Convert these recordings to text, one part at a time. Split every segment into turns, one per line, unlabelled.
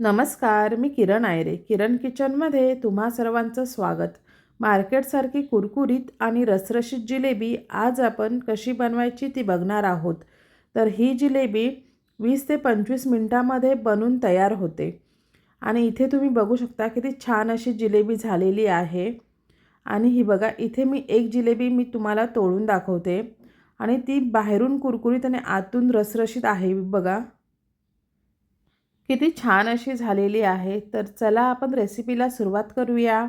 नमस्कार मी किरण आयरे. किरण किचनमध्ये तुम्हा सर्वांचं स्वागत. मार्केटसारखी कुरकुरीत आणि रसरशीत जिलेबी आज आपण कशी बनवायची ती बघणार आहोत. तर ही जिलेबी वीस ते पंचवीस मिनटामध्ये बनून तयार होते. आणि इथे तुम्ही बघू शकता किती छान अशी जिलेबी झालेली आहे. आणि ही बघा इथे मी एक जिलेबी मी तुम्हाला तोडून दाखवते. आणि ती बाहेरून कुरकुरीत आणि आतून रसरशीत आहे बघा. किती छान अशी झालेली आहे. तर चला आपण रेसिपीला सुरुवात करूया.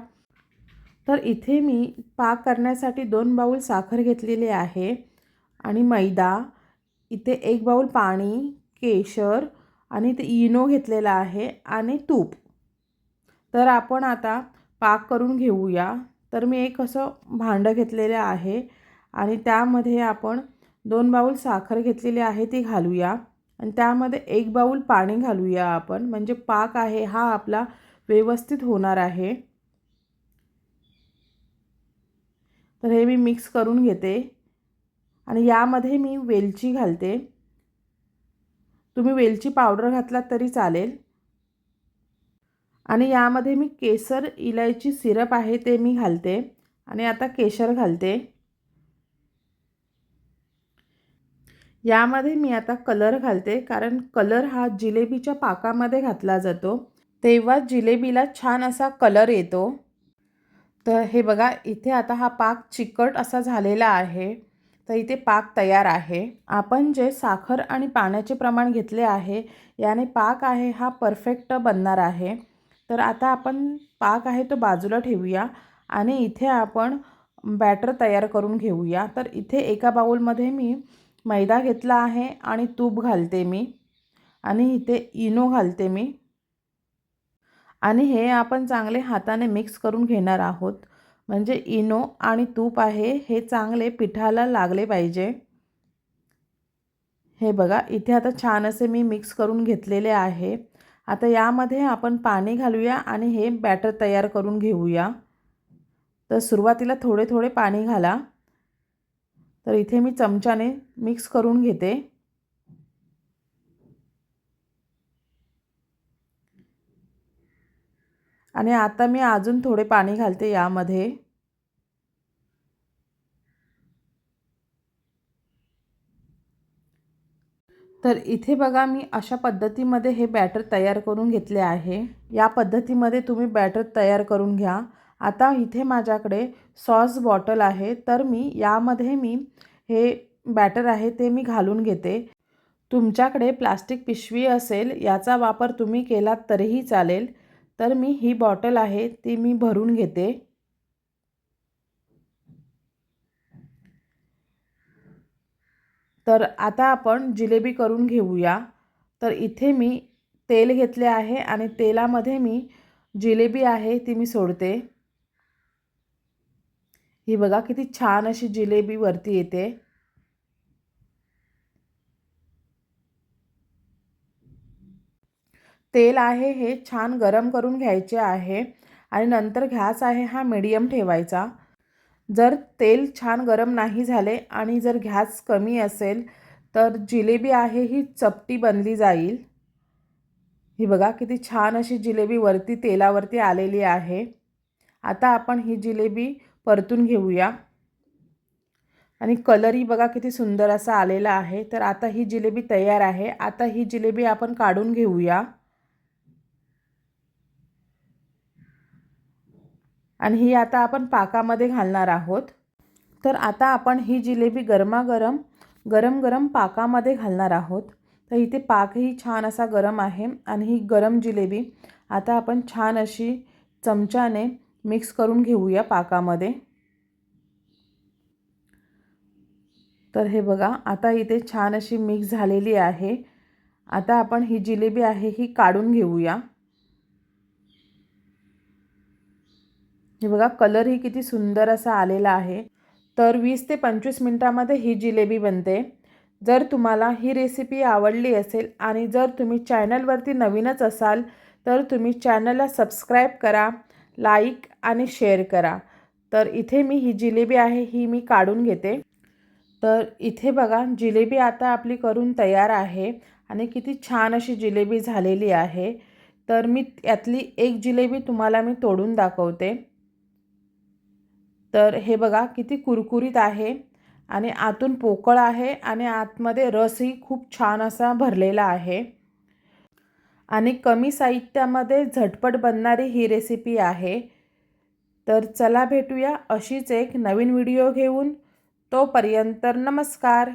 तर इथे मी पाक करण्यासाठी दोन बाऊल साखर घेतलेली आहे आणि मैदा इथे एक बाऊल पाणी केशर आणि इथे इनो घेतलेला आहे आणि तूप. तर आपण आता पाक करून घेऊया. तर मी एक असं भांडं घेतलेलं आहे आणि त्यामध्ये आपण दोन बाऊल साखर घेतलेली आहे ती घालूया. आणि त्यामध्ये एक बाऊल पाणी घालूया आपण. म्हणजे पाक आहे हा आपला व्यवस्थित होणार आहे. तर हे मी मिक्स करून घेते. आणि यामध्ये मी वेलची घालते. तुम्ही वेलची पावडर घातलात तरी चालेल. आणि यामध्ये मी केसर इलायची सिरप आहे ते मी घालते. आणि आता केशर घालते. यामध्ये मी आता कलर घालते कारण कलर हा जिलेबीच्या पाकामध्ये घातला जातो. तेव्हा जिलेबीला छान असा कलर येतो. तर हे बघा इथे आता हा पाक चिकट असा झालेला आहे. तर इथे पाक तयार आहे. आपण जे साखर आणि पाण्याचे प्रमाण घेतले आहे याने पाक आहे हा परफेक्ट बनणार आहे. तर आता आपण पाक आहे तो बाजूला ठेवूया आणि इथे आपण बॅटर तयार करून घेऊया. तर इथे एका बाऊलमध्ये मी मैदा घेतला आहे आणि तूप घालते मी. आणि इथे इनो घालते मी. आणि हे आपण चांगले हाताने मिक्स करून घेणार आहोत. म्हणजे इनो आणि तूप आहे हे चांगले पिठाला लागले पाहिजे. हे बघा इथे आता छान असे मी मिक्स करून घेतलेले आहे. आता यामध्ये आपण पाणी घालूया आणि हे बॅटर तयार करून घेऊया. तर सुरुवातीला थोडे थोडे पाणी घाला. तर इथे मी चमच्याने मिक्स करून घेते. आणि आता मी अजून थोडे पाणी घालते यामध्ये. तर इथे बघा मी अशा पद्धतीमध्ये हे बॅटर तयार करून घेतले आहे. या पद्धतीमध्ये तुम्ही बॅटर तयार करून घ्या. आता इथे माझ्याकडे सॉस बॉटल आहे तर मी यामध्ये मी हे बॅटर आहे ते मी घालून घेते. तुमच्याकडे प्लास्टिक पिशवी असेल याचा वापर तुम्ही केलात तरीही चालेल तर मी ही बॉटल आहे ती मी भरून घेते. तर आता आपण जिलेबी करून घेऊया. तर इथे मी तेल घेतले आहे आणि तेलामध्ये मी जिलेबी आहे ती मी सोडते. ही बघा किती छान अशी जिलेबी वरती येते. तेल आहे हे छान गरम करून घ्यायचे आहे आणि नंतर घास आहे हा मीडियम ठेवायचा. जर तेल छान गरम नाही झाले आणि जर गॅस कमी असेल तर जिलेबी आहे ही चपटी बनली जाईल. ही बघा किती छान अशी जिलेबी वरती तेलावरती आलेली आहे. आता आपण ही जिलेबी परतून घेऊया. आणि कलरही बघा किती सुंदर असा आलेला आहे. तर आता ही जिलेबी तयार आहे. आता ही जिलेबी आपण काढून घेऊया. आणि ही आता आपण पाकामध्ये घालणार आहोत. तर आता आपण ही जिलेबी गरमागरम गरम गरम पाकामध्ये घालणार आहोत. तर इथे पाकही छान असा गरम आहे. आणि ही गरम जिलेबी आता आपण छान अशी चमच्याने मिक्स करून घेऊया पाकामध्ये. तर हे बघा आता इथे छान अशी मिक्स झालेली आहे. आता आपण ही जिलेबी आहे ही काढून घेऊया. हे बघा कलरही किती सुंदर असा आलेला आहे. तर वीस ते पंचवीस मिनटामध्ये ही जिलेबी बनते. जर तुम्हाला ही रेसिपी आवडली असेल आणि जर तुम्ही चॅनलवरती नवीनच असाल तर तुम्ही चॅनलला सबस्क्राईब करा लाईक आणि शेअर करा. तर इथे मी ही जिलेबी आहे ही मी काढून घेते. तर इथे बघा जिलेबी आता आपली करून तयार आहे आणि किती छान अशी जिलेबी झालेली आहे. तर मी यातली एक जिलेबी तुम्हाला मी तोडून दाखवते. तर हे बघा किती कुरकुरीत आहे आणि आतून पोकळ आहे आणि आतमध्ये रसही खूप छान असा भरलेला आहे. आणि कमी साहित्यामध्ये झटपट बनणारी ही रेसिपी आहे. तर चला भेटूया अशीच एक नवीन व्हिडिओ घेऊन. तोपर्यंत नमस्कार.